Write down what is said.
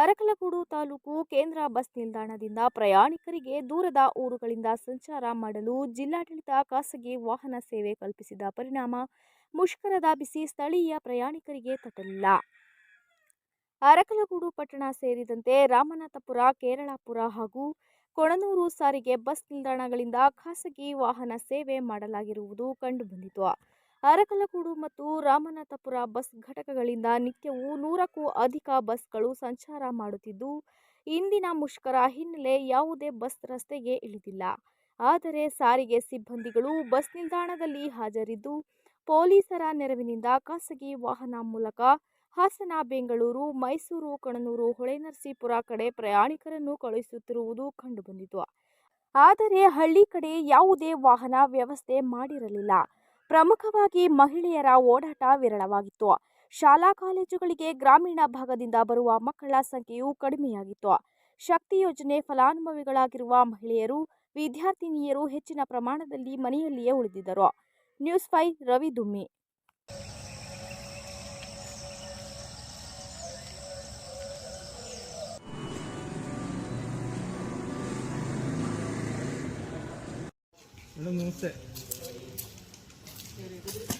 ಅರಕಲಗೂಡು ತಾಲೂಕು ಕೇಂದ್ರ ಬಸ್ ನಿಲ್ದಾಣದಿಂದ ಪ್ರಯಾಣಿಕರಿಗೆ ದೂರದ ಊರುಗಳಿಂದ ಸಂಚಾರ ಮಾಡಲು ಜಿಲ್ಲಾಡಳಿತ ಖಾಸಗಿ ವಾಹನ ಸೇವೆ ಕಲ್ಪಿಸಿದ ಪರಿಣಾಮ ಮುಷ್ಕರದ ಬಿಸಿ ಸ್ಥಳೀಯ ಪ್ರಯಾಣಿಕರಿಗೆ ತಟ್ಟಲಿಲ್ಲ. ಅರಕಲಗೂಡು ಪಟ್ಟಣ ಸೇರಿದಂತೆ ರಾಮನಾಥಪುರ, ಕೇರಳಾಪುರ ಹಾಗೂ ಕೊಣನೂರು ಸಾರಿಗೆ ಬಸ್ ನಿಲ್ದಾಣಗಳಿಂದ ಖಾಸಗಿ ವಾಹನ ಸೇವೆ ಮಾಡಲಾಗಿರುವುದು ಕಂಡುಬಂದಿತು. ಅರಕಲಗೂಡು ಮತ್ತು ರಾಮನಾಥಪುರ ಬಸ್ ಘಟಕಗಳಿಂದ ನಿತ್ಯವೂ ನೂರಕ್ಕೂ ಅಧಿಕ ಬಸ್ಗಳು ಸಂಚಾರ ಮಾಡುತ್ತಿದ್ದು, ಇಂದಿನ ಮುಷ್ಕರ ಹಿನ್ನೆಲೆ ಯಾವುದೇ ಬಸ್ ರಸ್ತೆಗೆ ಇಳಿದಿಲ್ಲ. ಆದರೆ ಸಾರಿಗೆ ಸಿಬ್ಬಂದಿಗಳು ಬಸ್ ನಿಲ್ದಾಣದಲ್ಲಿ ಹಾಜರಿದ್ದು, ಪೊಲೀಸರ ನೆರವಿನಿಂದ ಖಾಸಗಿ ವಾಹನ ಮೂಲಕ ಹಾಸನ, ಬೆಂಗಳೂರು, ಮೈಸೂರು, ಕಣನೂರು ಹೊಳೆನರಸೀಪುರ ಕಡೆ ಪ್ರಯಾಣಿಕರನ್ನು ಕಳುಹಿಸುತ್ತಿರುವುದು ಕಂಡುಬಂದಿತು ಆದರೆ ಹಳ್ಳಿ ಕಡೆ ಯಾವುದೇ ವಾಹನ ವ್ಯವಸ್ಥೆ ಮಾಡಿರಲಿಲ್ಲ. ಪ್ರಮುಖವಾಗಿ ಮಹಿಳೆಯರ ಓಡಾಟ ವಿರಳವಾಗಿತ್ತು. ಶಾಲಾ ಕಾಲೇಜುಗಳಿಗೆ ಗ್ರಾಮೀಣ ಭಾಗದಿಂದ ಬರುವ ಮಕ್ಕಳ ಸಂಖ್ಯೆಯು ಕಡಿಮೆಯಾಗಿತ್ತು. ಶಕ್ತಿ ಯೋಜನೆ ಫಲಾನುಭವಿಗಳಾಗಿರುವ ಮಹಿಳೆಯರು, ವಿದ್ಯಾರ್ಥಿನಿಯರು ಹೆಚ್ಚಿನ ಪ್ರಮಾಣದಲ್ಲಿ ಮನೆಯಲ್ಲಿಯೇ ಉಳಿದಿದ್ದರು. ನ್ಯೂಸ್ ಫೈ ರವಿ ದುಮ್ಮಿ. ನಮಸ್ತೆ. Thank you.